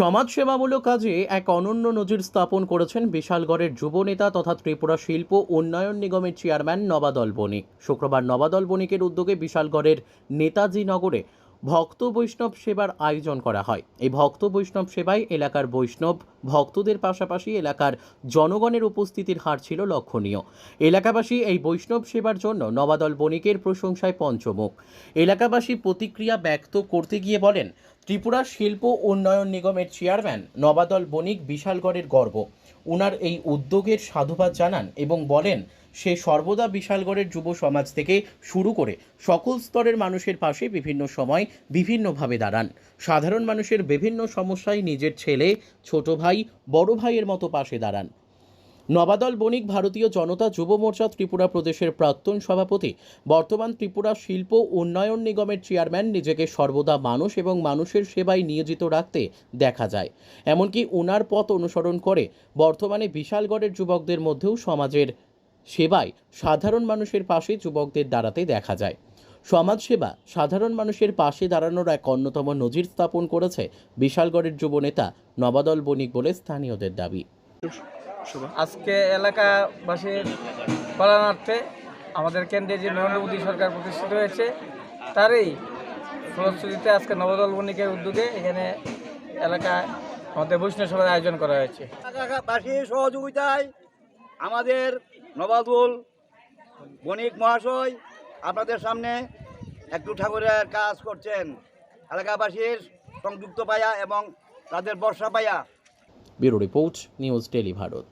সমাজসেবামূলক কাজে এক অনন্য নজির স্থাপন করেছেন বিশালগড়ের যুবনেতা তথা ত্রিপুরা শিল্প উন্নয়ন নিগমের চেয়ারম্যান নবাদল বণিক। শুক্রবার নবাদল বণিকের উদ্যোগে বিশালগড়ের নেতাজি নগরে ভক্ত বৈষ্ণব সেবার আয়োজন করা হয়। এই ভক্ত বৈষ্ণব সেবায় এলাকার বৈষ্ণব ভক্তদের পাশাপাশি এলাকার জনগণের উপস্থিতির হার ছিল লক্ষণীয়। এলাকাবাসী এই বৈষ্ণব সেবার জন্য নবাদল বণিকের প্রশংসায় পঞ্চমুখ। এলাকাবাসী প্রতিক্রিয়া ব্যক্ত করতে গিয়ে বলেন ত্রিপুরা শিল্প উন্নয়ন নিগমের চেয়ারম্যান নবাদল বণিক বিশালগড়ের গর্ব। উনার এই উদ্যোগের সাধুবাদ জানান এবং বলেন, সে সর্বদা বিশালগড়ের যুব সমাজ থেকে শুরু করে সকল স্তরের মানুষের পাশে বিভিন্ন সময় বিভিন্নভাবে দাঁড়ান। সাধারণ মানুষের বিভিন্ন সমস্যায় নিজের ছেলে, ছোট ভাই, বড় ভাইয়ের মতো পাশে দাঁড়ান। নবাদল বণিক ভারতীয় জনতা যুব মোর্চা ত্রিপুরা প্রদেশের প্রাক্তন সভাপতি, বর্তমান ত্রিপুরা শিল্প উন্নয়ন নিগমের চেয়ারম্যান নিজেকে সর্বদা মানুষ এবং মানুষের সেবায় নিয়োজিত রাখতে দেখা যায়। এমনকি উনার পথ অনুসরণ করে বর্তমানে বিশালগড়ের যুবকদের মধ্যেও সমাজের সেবায় সাধারণ মানুষের পাশে যুবকদের দাঁড়াতে দেখা যায়। সমাজসেবা সাধারণ মানুষের পাশে দাঁড়ানোর এক অন্যতম নজির স্থাপন করেছে বিশালগড়ের যুবনেতা নবাদল বণিক বলে স্থানীয়দের দাবি। আজকে এলাকাবাসীর কল্যাণার্থে আমাদের কেন্দ্রে যে নরেন্দ্র মোদী সরকার প্রতিষ্ঠিত হয়েছে তারই ফলশ্রুতিতে আজকে নবদল বণিকের উদ্যোগে এখানে এলাকায় আমাদের বৈষ্ণব সভার আয়োজন করা হয়েছে। এলাকাবাসীর সহযোগিতায় আমাদের নবাবুল বণিক মহাশয় আপনাদের সামনে একটু ঠাকুরের কাজ করছেন। এলাকাবাসীর সংযুক্ত পায়া এবং তাদের বর্ষা পায়া। Bureau report news tele Bharat.